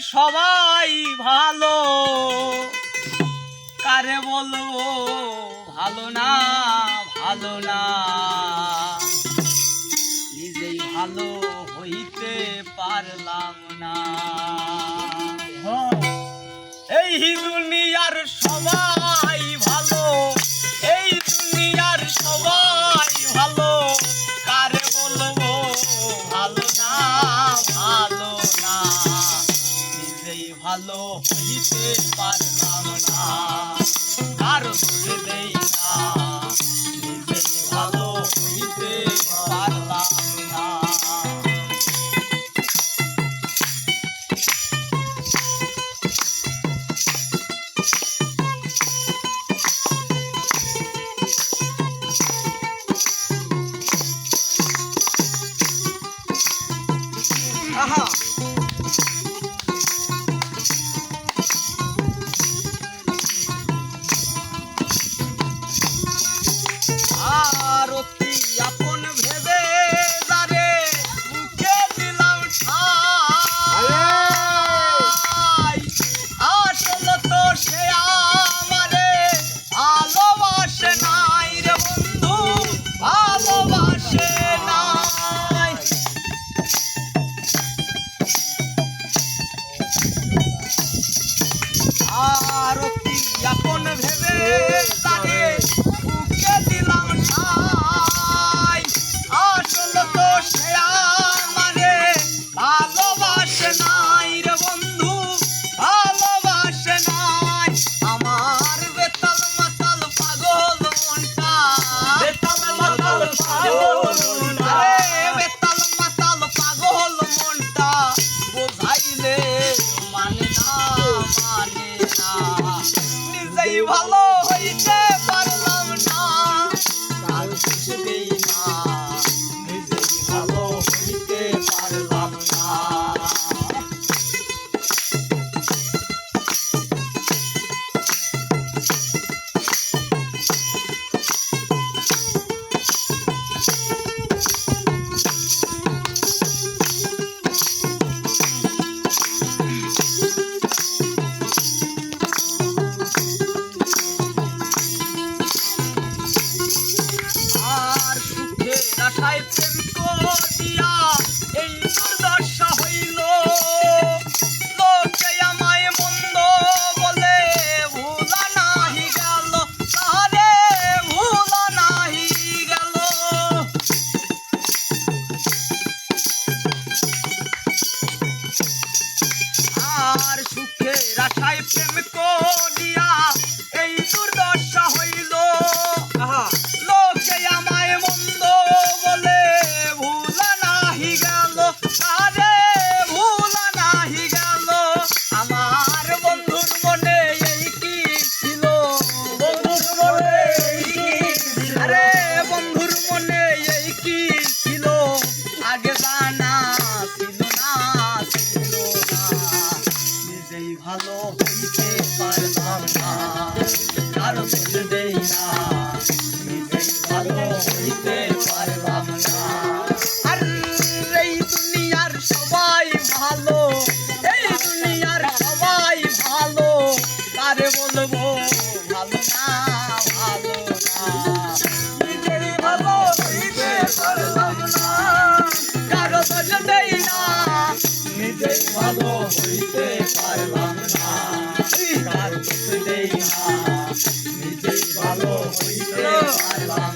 সবাই ভালো। কারে বলব, ভালো না ভালো না। নিজেই ভালো হইতে পারলাম না। এই দুনিয়ার ভালো হইতে পারলাম না। কারও দেই না। নিজেই ভালো হইতে পারলাম না। আহা। আপন ভেবে ভালো হইতে আশায় প্রেম করিয়া এই দুর্দশা হইল? লোকে আমায় মন্দ বলে, ভুলা নাহি গেল। তারে ভুলা নাহি গেল। আর সুখের আশায় প্রেম করিয়া আগে জানা ছিল না ছিল না। ভালো হইতে পারলাম না ভালো হইতে পারলাম না। কার দেই না নিজেই ভালো হইতে পারলাম